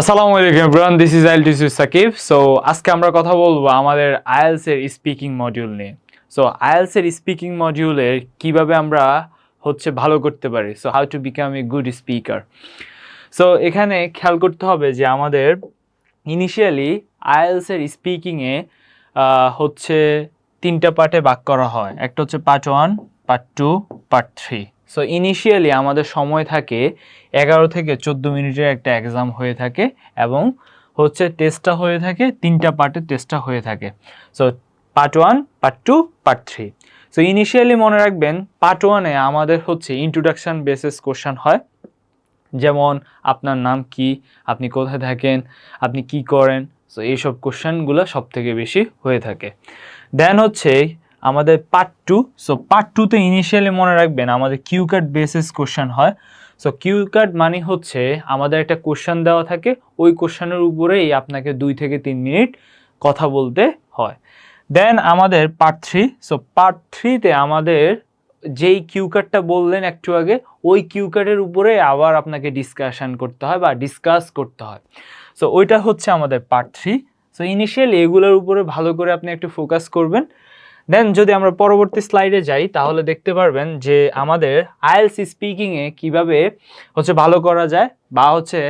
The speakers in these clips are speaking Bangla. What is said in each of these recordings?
আসসালামু আলাইকুম everyone this is IELTS Sakib so আজকে আমরা কথা বলব আমাদের আইএলস এর স্পিকিং মডিউল নিয়ে। সো আইএলস এর স্পিকিং মডিউলের কীভাবে আমরা হচ্ছে ভালো করতে পারি। So how to become a good speaker so এখানে খেয়াল করতে হবে যে আমাদের ইনিশিয়ালি আইএলস এর স্পিকিংয়ে হচ্ছে তিনটা পার্টে ভাগ করা হয়। একটা হচ্ছে part one part two part three so initially আমাদের সময় থাকে এগারো থেকে চোদ্দ মিনিটের একটা এক্সাম হয়ে থাকে এবং হচ্ছে টেস্টটা হয়ে থাকে, তিনটা পার্টের টেস্টটা হয়ে থাকে। So part one part two part three so initially মনে রাখবেন পার্ট ওয়ানে আমাদের হচ্ছে ইন্ট্রোডাকশন বেসিস কোশ্চেন হয়। যেমন, আপনার নাম কি, আপনি কোথায় থাকেন, আপনি কি করেন? সো এইসব কোশ্চেনগুলো সব থেকে বেশি হয়ে থাকে। দেন হচ্ছে আমাদের পার্ট টু সো পার্ট টুতে ইনিশিয়ালি মনে রাখবেন আমাদের কিউ কার্ড বেসিস কোশ্চেন হয়। সো কিউ কার্ড মানে হচ্ছে আমাদের একটা কোশ্চেন দেওয়া থাকে, ওই কোশ্চেনের উপরেই আপনাকে দুই থেকে তিন মিনিট কথা বলতে হয়। দেন আমাদের পার্ট থ্রি সো পার্ট থ্রিতে আমাদের যেই কিউ কার্ডটা বললেন একটু আগে, ওই কিউ কার্ডের উপরে আবার আপনাকে ডিসকাশন করতে হয় বা ডিসকাস করতে হয়। সো ওইটা হচ্ছে আমাদের পার্ট থ্রি সো ইনিশিয়ালি এগুলোর উপরে ভালো করে আপনি একটু ফোকাস করবেন। দেন যদি আমরা পরবর্তী স্লাইডে যাই, তাহলে দেখতে পারবেন যে আমাদের আইএলস স্পিকিংয়ে কীভাবে হচ্ছে ভালো করা যায় বা হচ্ছে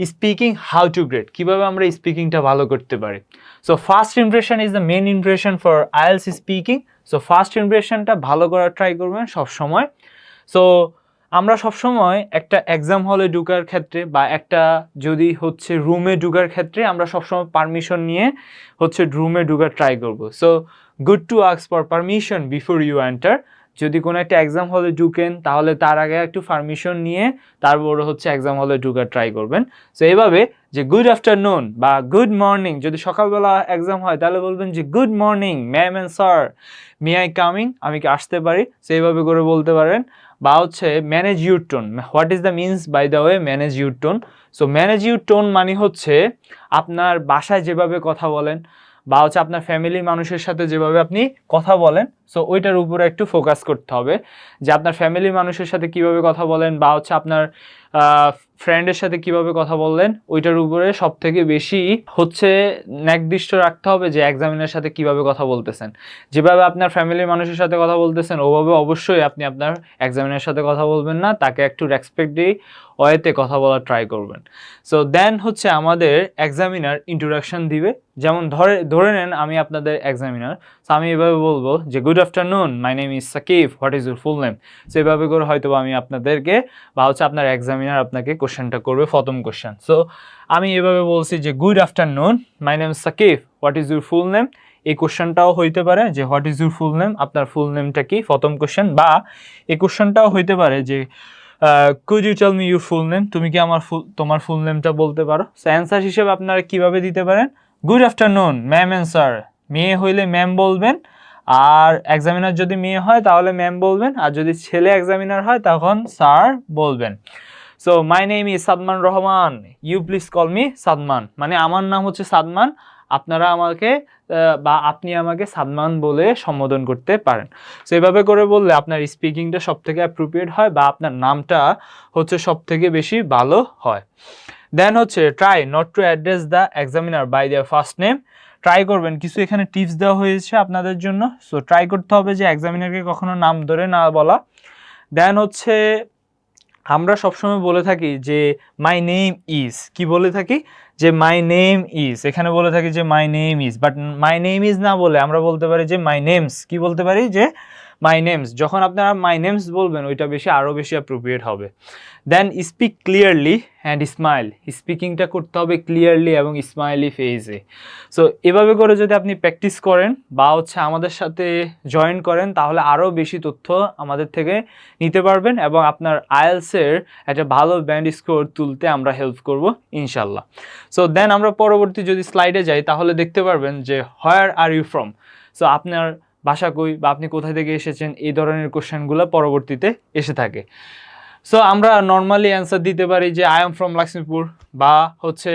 স্পিকিং হাউ টু গ্রেড কীভাবে আমরা স্পিকিংটা ভালো করতে পারি। So first impression is the main impression for IELTS speaking so first ইমপ্রেশনটা ভালো করার ট্রাই করবেন সব সময় সো আমরা সবসময় একটা এক্সাম হলে ঢুকার ক্ষেত্রে বা একটা যদি হচ্ছে রুমে ঢুকার ক্ষেত্রে আমরা সবসময় পারমিশন নিয়ে হচ্ছে রুমে ঢুকার ট্রাই করব। So good to আক্স for permission before you enter যদি কোনো একটা এক্সাম হলে ঢুকেন, তাহলে তার আগে একটু পারমিশন নিয়ে তারপরে হচ্ছে এক্সাম হলে ঢুকার ট্রাই করবেন। সো এইভাবে যে গুড আফটারনুন বা গুড মর্নিং যদি সকালবেলা এক্সাম হয়, তাহলে বলবেন যে good morning ma'am and sir may I coming আমি কি আসতে পারি? সো এইভাবে করে বলতে পারেন। বা হচ্ছে manage your tone what is the means by the way manage your tone so manage your tone মানে হচ্ছে, আপনার বাসায় যেভাবে কথা বলেন বা হচ্ছে আপনার ফ্যামিলির মানুষের সাথে যেভাবে আপনি কথা বলেন সো ওইটার উপরে একটু ফোকাস করতে হবে। যে আপনার ফ্যামিলির মানুষের সাথে কীভাবে কথা বলেন বা হচ্ছে আপনার ফ্রেন্ডের সাথে কীভাবে কথা বললেন, ওইটার উপরে সব থেকে বেশি হচ্ছে নির্দিষ্ট রাখতে হবে যে এক্সামিনের সাথে কীভাবে কথা বলতেছেন। যেভাবে আপনার ফ্যামিলির মানুষের সাথে কথা বলতেছেন, ওভাবে অবশ্যই আপনি আপনার এক্সামিনের সাথে কথা বলবেন না, তাকে একটু রেসপেক্ট দিয়ে ওয়েতে কথা বলার ট্রাই করবেন। সো দেন হচ্ছে আমাদের এক্সামিনার ইন্ট্রোডাকশন দিবে। যেমন ধরে ধরে নেন আমি আপনাদের এক্সামিনার সো আমি এভাবে বলব যে good afternoon my name is Sakib what is your full name so এভাবে করে হয়তো আমি আপনাদেরকে বা হচ্ছে আপনার এক্সামিনার আপনাকে কোশ্চেনটা করবে, প্রথম কোশ্চেন সো আমি এভাবে বলছি যে good afternoon my name Sakib what is your full name এই কোশ্চেনটাও হইতে পারে যে what is your full name আপনার ফুল নেমটা কি? প্রথম কোশ্চেন বা এই কোশ্চেনটাও হইতে পারে যে could you tell me your full name তুমি কি আমার ফুল তোমার ফুল নেমটা বলতে পারো? সো অ্যান্সার হিসেবে আপনারা কীভাবে দিতে পারেন? Good afternoon ma'am and sir মেয়ে হইলে ম্যাম বলবেন, আর এক্সামিনার যদি মেয়ে হয় তাহলে ম্যাম বলবেন, আর যদি ছেলে এক্সামিনার হয় তখন স্যার বলবেন। So my name is Sadman Rahman. You please call me Sadman. মানে আমার নাম হচ্ছে সাদমান। আপনারা আমাকে বা আপনি আমাকে সাদমান বলে সম্বোধন করতে পারেন। সো এভাবে করে বললে আপনার স্পিকিংটা সব থেকে অ্যাপ্রোপ্রিয়েট হয় বা আপনার নামটা হচ্ছে সব থেকে বেশি ভালো হয়। দেন হচ্ছে try not to address the examiner by their first name try করবেন, কিছু এখানে টিপস দেওয়া হয়েছে আপনাদের জন্য। সো ট্রাই করতে হবে যে এক্সামিনারকে কখনো নাম ধরে না বলা। দেন হচ্ছে, আমরা সবসময় বলে থাকি যে মাই নেম ইজ কি বলে থাকি? যে মাই নেম ইজ এখানে বলে থাকি যে my name is but my name is না বলে আমরা বলতে পারি যে মাই নেমস কি বলতে পারি? যে মাই নেমস যখন আপনারা মাই নেমস বলবেন, ওইটা বেশি আরও বেশি অ্যাপ্রোপ্রিয়েট হবে। Then speak clearly and smile স্পিকিংটা করতে হবে ক্লিয়ারলি এবং স্মাইলি ফেজে সো এভাবে করে যদি আপনি প্র্যাকটিস করেন বা হচ্ছে আমাদের সাথে জয়েন করেন, তাহলে আরও বেশি তথ্য আমাদের থেকে নিতে পারবেন এবং আপনার আইএলসের একটা ভালো ব্যান্ড স্কোর তুলতে আমরা হেল্প করব ইনশাল্লাহ সো দেন আমরা পরবর্তী যদি স্লাইডে যাই, তাহলে দেখতে পারবেন যে where are you from so আপনার বাসা কই বা আপনি কোথায় থেকে এসেছেন, এই ধরনের কোশ্চেনগুলো পরবর্তীতে এসে থাকে। সো আমরা নর্মালি অ্যান্সার দিতে পারি যে আই এম ফ্রম লক্ষ্মীপুর বা হচ্ছে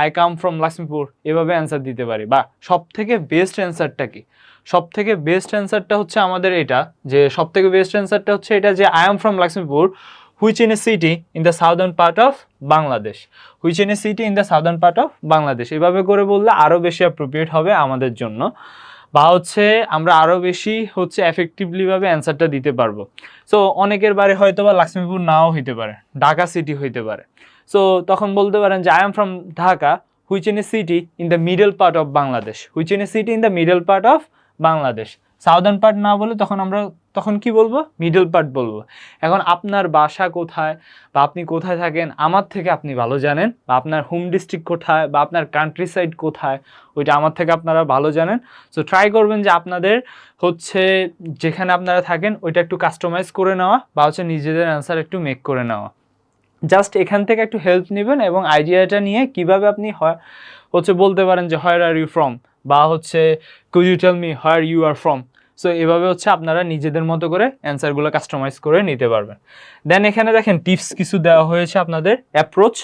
আই কাম ফ্রম লক্ষ্মীপুর এভাবে অ্যান্সার দিতে পারি। বা সব থেকে বেস্ট অ্যান্সারটা কি? সব থেকে বেস্ট অ্যান্সারটা হচ্ছে আমাদের এটা, যে সব থেকে বেস্ট অ্যান্সারটা হচ্ছে এটা যে I am from Lakshmipur which in a city in the southern part of Bangladesh which in a city in the southern part of Bangladesh এভাবে করে বললে আরও বেশি অ্যাপ্রোপ্রিয়েট হবে আমাদের জন্য। বা হচ্ছে আমরা আরও বেশি হচ্ছে এফেক্টিভলিভাবে অ্যান্সারটা দিতে পারব। সো অনেকের বারে হয়তো বা লক্ষ্মীপুর নাও হইতে পারে, ঢাকা সিটি হইতে পারে। সো তখন বলতে পারেন যে I am from Dhaka which in a city in the middle part of Bangladesh which in a city in the middle part of Bangladesh southern part না বলে তখন আমরা, তখন কি বলব? মিডল পার্ট বলব। এখন আপনার বাসা কোথায় বা আপনি কোথায় থাকেন, আমার থেকে আপনি ভালো জানেন বা আপনার হোম ডিস্ট্রিক্ট কোথায় বা আপনার কান্ট্রি সাইড কোথায়, ওইটা আমার থেকে আপনারা ভালো জানেন। সো ট্রাই করবেন যে আপনাদের হচ্ছে যেখানে আপনারা থাকেন, ওইটা একটু কাস্টমাইজ করে নেওয়া বা হচ্ছে নিজেদের অ্যান্সার একটু মেক করে নেওয়া। জাস্ট এখান থেকে একটু হেল্প নেবেন এবং আইডিয়াটা নিয়ে কীভাবে আপনি হয় হচ্ছে বলতে পারেন যে হোয়ার আর ইউ ফ্রম বা হচ্ছে could you tell me where you are from so এভাবে হচ্ছে আপনারা নিজেদের মতো করে অ্যান্সারগুলো কাস্টমাইজ করে নিতে পারবেন। দেন এখানে দেখেন টিপস কিছু দেওয়া হয়েছে আপনাদের অ্যাপ্রোচ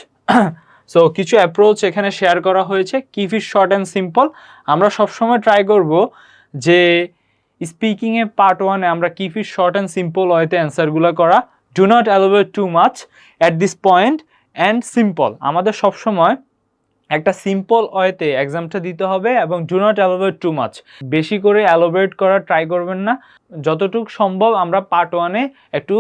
সো কিছু অ্যাপ্রোচ এখানে শেয়ার করা হয়েছে। Keep it short and simple আমরা সবসময় ট্রাই করব যে স্পিকিংয়ে পার্ট ওয়ানে আমরা keep it short and simple ওয়েতে অ্যান্সারগুলো করা। Do not elaborate too much at this point and simple আমাদের সবসময় একটা সিম্পল ওয়েতে এক্সামটা দিতে হবে এবং do not elaborate too much বেশি করে অ্যালোভেট করার ট্রাই করবেন না। যতটুকু সম্ভব আমরা পার্ট ওয়ানে একটু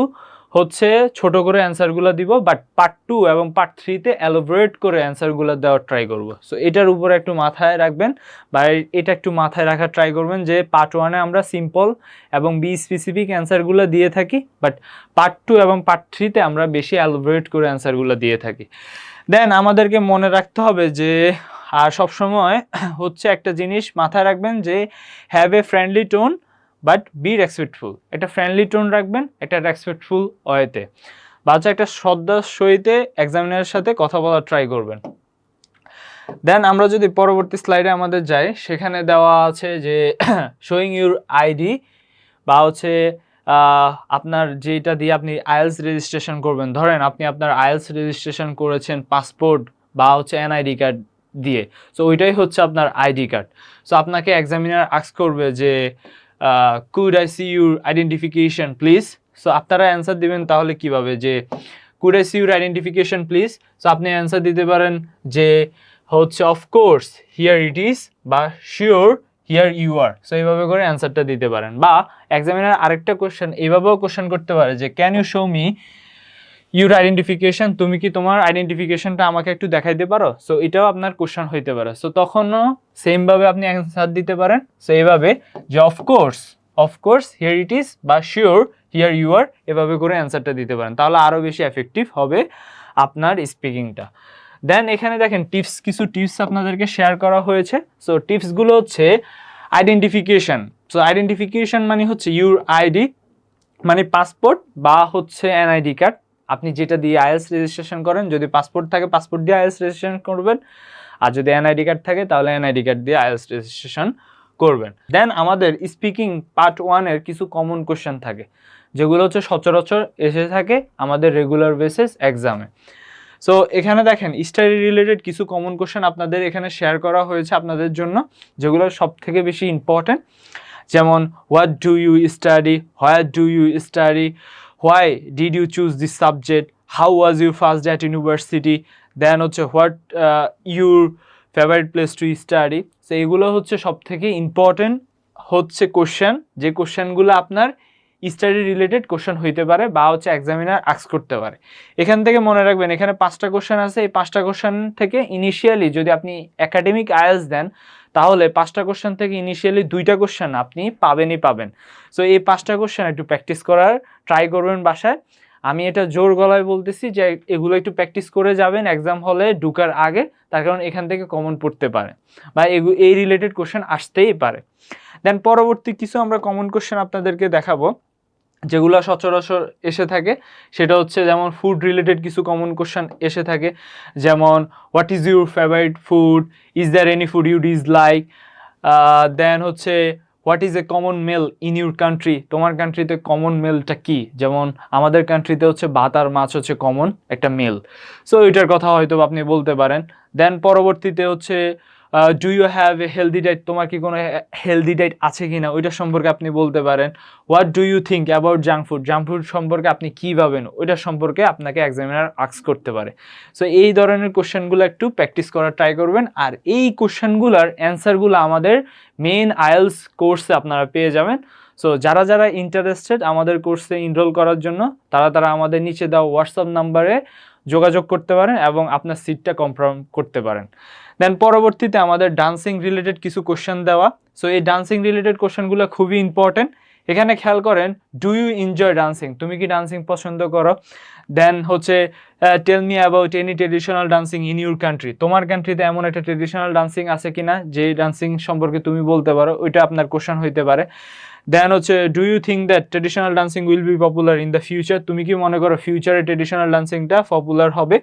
হচ্ছে ছোট করে অ্যান্সারগুলো দিব বাট পার্ট টু এবং পার্ট থ্রিতে অ্যালোভেট করে অ্যান্সারগুলো দেওয়ার ট্রাই করব। সো এটার উপরে একটু মাথায় রাখবেন বা এটা একটু মাথায় রাখার ট্রাই করবেন যে পার্ট ওয়ানে আমরা সিম্পল এবং বি স্পেসিফিক অ্যান্সারগুলো দিয়ে থাকি বাট পার্ট টু এবং পার্ট থ্রিতে আমরা বেশি অ্যালোভেট করে অ্যান্সারগুলো দিয়ে থাকি। দেন আমাদেরকে মনে রাখতে হবে যে আর সবসময় হচ্ছে একটা জিনিস মাথায় রাখবেন যে have a friendly tone but be respectful একটা ফ্রেন্ডলি টোন রাখবেন, একটা রেসপেক্টফুল ওয়েতে। বা হচ্ছে একটা শ্রদ্ধার সহিতে এক্সামিনারের সাথে কথা বলার ট্রাই করবেন। দেন আমরা যদি পরবর্তী স্লাইডে আমাদের যাই, সেখানে দেওয়া আছে যে শোয়িং ইউর আইডি বা হচ্ছে আপনার যেটা দিয়ে আপনি আইএলস রেজিস্ট্রেশন করবেন, ধরেন আপনি আপনার আইএলস রেজিস্ট্রেশন করেছেন পাসপোর্ট বা হচ্ছে এনআইডি কার্ড দিয়ে সো ওইটাই হচ্ছে আপনার আইডি কার্ড সো আপনাকে এক্সামিনার আস্ক করবে যে could I see your identification please so আপনারা অ্যান্সার দিবেন তাহলে কীভাবে যে could I see your identification please so আপনি অ্যান্সার দিতে পারেন যে, হচ্ছে of course here it is বা sure here you are so এইভাবে করে অ্যান্সারটা দিতে পারেন। বা এক্সামিনার আরেকটা কোশ্চেন এইভাবেও কোশ্চেন করতে পারে যে can you show me your identification তুমি কি তোমার আইডেন্টিফিকেশনটা আমাকে একটু দেখাইতে পারো? সো এটাও আপনার কোশ্চেন হইতে পারে। সো তখনও সেমভাবে আপনি অ্যান্সার দিতে পারেন। সো এইভাবে যে of course of course here it is বা শিওর হিয়ার ইউ আর এভাবে করে অ্যান্সারটা দিতে পারেন। তাহলে আরও বেশি এফেক্টিভ হবে আপনার স্পিকিংটা দেন এখানে দেখেন টিপস কিছু টিপস আপনাদেরকে শেয়ার করা হয়েছে। সো টিপসগুলো হচ্ছে আইডেন্টিফিকেশন সো আইডেন্টিফিকেশন মানে হচ্ছে ইউর আইডি মানে পাসপোর্ট বা হচ্ছে এনআইডি কার্ড আপনি যেটা দিয়ে আইএলস রেজিস্ট্রেশন করেন, যদি পাসপোর্ট থাকে পাসপোর্ট দিয়ে আইএলস রেজিস্ট্রেশন করবেন। আর যদি এনআইডি কার্ড থাকে, তাহলে এনআইডি কার্ড দিয়ে আইএলস রেজিস্ট্রেশন করবেন। দেন আমাদের স্পিকিং পার্ট ওয়ানের কিছু কমন কোশ্চেন থাকে, যেগুলো হচ্ছে সচরাচর এসে থাকে আমাদের রেগুলার বেসিস এক্সামে সো এখানে দেখেন স্টাডি রিলেটেড কিছু কমন কোশ্চেন আপনাদের এখানে শেয়ার করা হয়েছে আপনাদের জন্য, যেগুলো সব থেকে বেশি ইম্পর্ট্যান্ট যেমন what do you study where do you study why did you choose this subject how was you first at university then হচ্ছে what your favourite place to study so এগুলো হচ্ছে সব থেকে ইম্পর্টেন্ট হচ্ছে কোশ্চেন যে কোশ্চেনগুলো আপনার স্টাডি রিলেটেড কোশ্চেন হইতে পারে বা হচ্ছে এক্সামিনার আক্স করতে পারে। এখান থেকে মনে রাখবেন, এখানে পাঁচটা কোশ্চেন আছে, এই পাঁচটা কোশ্চেন থেকে ইনিশিয়ালি যদি আপনি একাডেমিক আয়ালস দেন, তাহলে পাঁচটা কোশ্চেন থেকে ইনিশিয়ালি দুইটা কোশ্চেন আপনি পাবেনই পাবেন। সো এই পাঁচটা কোশ্চেন একটু প্র্যাকটিস করার ট্রাই করবেন বাসায়। আমি এটা জোর গলায় বলতেছি যে এগুলো একটু প্র্যাকটিস করে যাবেন এক্সাম হলে ঢুকার আগে, তার কারণ এখান থেকে কমন পড়তে পারে বা এই রিলেটেড কোশ্চেন আসতেই পারে। দেন পরবর্তী কিছু আমরা কমন কোশ্চেন আপনাদেরকে দেখাবো। যেগুলো সচরাচর এসে থাকে, সেটা হচ্ছে যেমন ফুড রিলেটেড কিছু কমন কোশ্চেন এসে থাকে, যেমন what is your favourite food is there any food you dislike then হচ্ছে what is a common meal in your country তোমার কান্ট্রিতে কমন মেলটা কি? যেমন, আমাদের কান্ট্রিতে হচ্ছে ভাত আর মাছ হচ্ছে কমন একটা মেল সো এটার কথা হয়তো আপনি বলতে পারেন। দেন পরবর্তীতে হচ্ছে do you have a healthy diet তোমার কি কোনো হেলদি ডাইট আছে কি না ওইটা সম্পর্কে আপনি বলতে পারেন। What do you think about junk food junk food সম্পর্কে আপনি কী ভাবেন? ওইটা সম্পর্কে আপনাকে এক্সামিনার আক্স করতে পারে। সো এই ধরনের কোশ্চেনগুলো একটু প্র্যাকটিস করার ট্রাই করবেন। আর এই কোশ্চেনগুলোর অ্যান্সারগুলো আমাদের মেন আইএলস কোর্সে আপনারা পেয়ে যাবেন। সো যারা যারা ইন্টারেস্টেড আমাদের কোর্সে ইনরোল করার জন্য, তারা তারা আমাদের নিচে দেওয়া হোয়াটসঅ্যাপ নাম্বারে যোগাযোগ করতে পারেন এবং আপনার সিটটা কনফার্ম করতে পারেন। দেন পরবর্তীতে আমাদের ডান্সিং রিলেটেড কিছু কোশ্চেন দেওয়া। সো এই ডান্সিং রিলেটেড কোশ্চেনগুলো খুবই ইম্পর্টেন্ট এখানে খেয়াল করেন ডু ইউ এনজয় ডান্সিং তুমি কি ডান্সিং পছন্দ করো? দেন হচ্ছে tell me about any traditional dancing in your country তোমার কান্ট্রিতে এমন একটা ট্রেডিশনাল ডান্সিং আছে কিনা? যে ডান্সিং সম্পর্কে তুমি বলতে পারো, ওইটা আপনার কোশ্চেন হইতে পারে। দেন হচ্ছে do you think that traditional dancing will be popular in the future তুমি কি মনে করো ফিউচারে ট্রেডিশনাল ডান্সিংটা পপুলার হবে?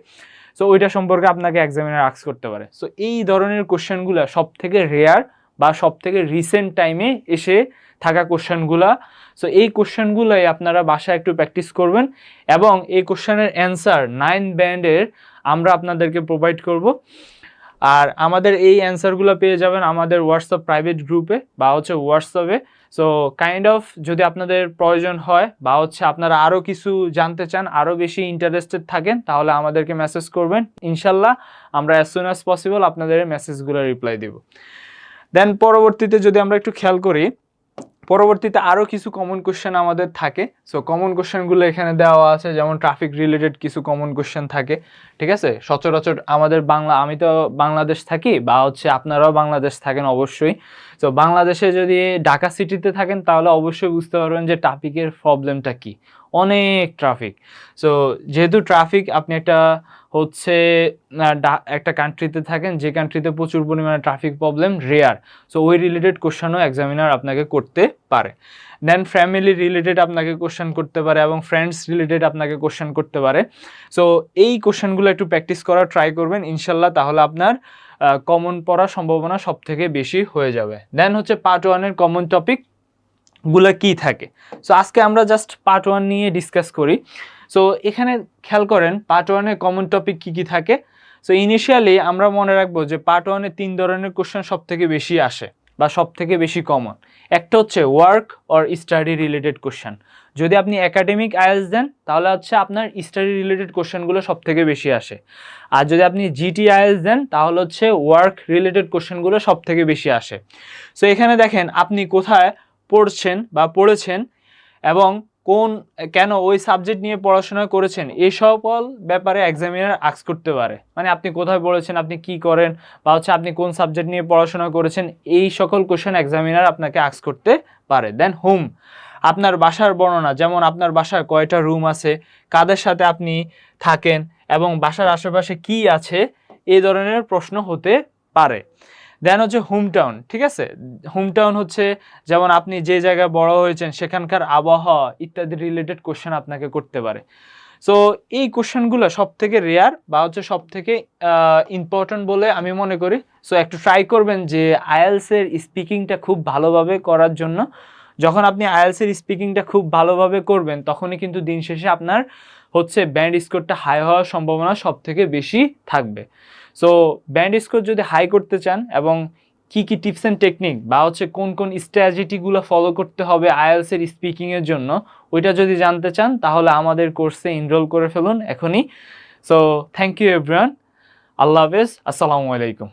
সো ওইটা সম্পর্কে আপনাকে এক্সামিনার আক্স করতে পারে। সো এই ধরনের কোশ্চেনগুলো সব থেকে রেয়ার বা সব থেকে রিসেন্ট টাইমে এসে থাকা কোশ্চেনগুলা সো এই কোশ্চেনগুলোই আপনারা বাসায় একটু প্র্যাকটিস করবেন এবং এই কোশ্চেনের অ্যান্সার নাইন ব্যান্ডের আমরা আপনাদেরকে প্রোভাইড করব। আর আমাদের এই অ্যান্সারগুলো পেয়ে যাবেন আমাদের হোয়াটসঅ্যাপ প্রাইভেট গ্রুপে বা হচ্ছে হোয়াটসঅ্যাপে সো কাইন্ড অফ যদি আপনাদের প্রয়োজন হয় বা হচ্ছে আপনারা আরও কিছু জানতে চান আরও বেশি ইন্টারেস্টেড থাকেন, তাহলে আমাদেরকে মেসেজ করবেন। ইনশাল্লাহ আমরা অ্যাজ সুন অ্যাজ পসিবল আপনাদের মেসেজগুলো রিপ্লাই দিব। দেন পরবর্তীতে যদি আমরা একটু খেয়াল করি পরবর্তীতে আরও কিছু কমন কোশ্চেন আমাদের থাকে। সো কমন কোশ্চেনগুলো এখানে দেওয়া আছে, যেমন ট্রাফিক রিলেটেড কিছু কমন কোশ্চেন থাকে, ঠিক আছে? সচরাচর আমাদের বাংলা, আমি তো বাংলাদেশ থাকি, বা হচ্ছে আপনারাও বাংলাদেশ থাকেন অবশ্যই। তো বাংলাদেশে যদি ঢাকা সিটিতে থাকেন, তাহলে অবশ্যই বুঝতে পারবেন যে ট্রাফিকের প্রবলেমটা কি। অনেক ট্রাফিক সো যেহেতু ট্রাফিক আপনি একটা হচ্ছে একটা কান্ট্রিতে থাকেন, যে কান্ট্রিতে প্রচুর পরিমাণে ট্রাফিক প্রবলেম রেয়ার সো ওই রিলেটেড কোশ্চেনও এক্সামিনার আপনাকে করতে পারে। দেন ফ্যামিলি রিলেটেড আপনাকে কোশ্চেন করতে পারে এবং ফ্রেন্ডস রিলেটেড আপনাকে কোশ্চেন করতে পারে। সো এই কোশ্চেনগুলো একটু প্র্যাকটিস করার ট্রাই করবেন। ইনশাল্লাহ তাহলে আপনার কমন পড়ার সম্ভাবনা সব থেকে বেশি হয়ে যাবে। দেন হচ্ছে পার্ট ওয়ানের কমন টপিকগুলো কি থাকে? সো আজকে আমরা জাস্ট পার্ট ওয়ান নিয়ে ডিসকাস করি। সো এখানে খেয়াল করেন পার্ট ওয়ানের কমন টপিক কি কি থাকে? সো ইনিশিয়ালি আমরা মনে রাখব যে পার্ট ওয়ানে তিন ধরনের কোশ্চেন সব থেকে বেশি আসে বা সব থেকে বেশি কমন একটা হচ্ছে work or study related question যদি আপনি একাডেমিক আইএলস দেন, তাহলে হচ্ছে আপনার স্টাডি রিলেটেড কোশ্চেনগুলো সব থেকে বেশি আসে। আর যদি আপনি জিটি আইএলস দেন, তাহলে হচ্ছে ওয়ার্ক রিলেটেড কোশ্চেনগুলো সব থেকে বেশি আসে। সো এখানে দেখেন, আপনি কোথায় পড়ছেন বা পড়েছেন এবং কোন, কেন ওই সাবজেক্ট নিয়ে পড়াশোনা করেছেন? এই সকল ব্যাপারে এক্সামিনার আক্স করতে পারে। মানে আপনি কোথায় পড়েছেন, আপনি কি করেন, বা হচ্ছে আপনি কোন সাবজেক্ট নিয়ে পড়াশোনা করেছেন, এই সকল কোশ্চেন এক্সামিনার আপনাকে আক্স করতে পারে। দেন হোম আপনার বাসার বর্ণনা, যেমন আপনার বাসায় কয়টা রুম আছে, কাদের সাথে আপনি থাকেন, এবং বাসার আশেপাশে কি আছে এই ধরনের প্রশ্ন হতে পারে। দেন হচ্ছে হোম টাউন ঠিক আছে? হোমটাউন হচ্ছে যেমন আপনি যে জায়গায় বড় হয়েছেন, সেখানকার আবহাওয়া ইত্যাদি রিলেটেড কোশ্চেন আপনাকে করতে পারে। সো এই কোশ্চেনগুলো সব থেকে রেয়ার বা হচ্ছে সব থেকে ইম্পর্ট্যান্ট বলে আমি মনে করি। সো একটু ট্রাই করবেন যে আইএলসের স্পিকিংটা খুব ভালোভাবে করার জন্য। যখন আপনি আইএলসের স্পিকিংটা খুব ভালোভাবে করবেন, তখনই কিন্তু দিন শেষে আপনার হচ্ছে ব্যান্ড স্কোরটা হাই হওয়ার সম্ভাবনা সব থেকে বেশি থাকবে। সো ব্যান্ড স্কোর যদি হাই করতে চান এবং কি কি টিপস অ্যান্ড টেকনিক বা হচ্ছে কোন কোন স্ট্র্যাটেজিগুলো ফলো করতে হবে আইএলসের স্পিকিংয়ের জন্য, ওইটা যদি জানতে চান, তাহলে আমাদের কোর্সে এনরোল করে ফেলুন এখনই। সো থ্যাংক ইউ এভরিওয়ান আল্লাহ হাফেজ। আসসালামু আলাইকুম।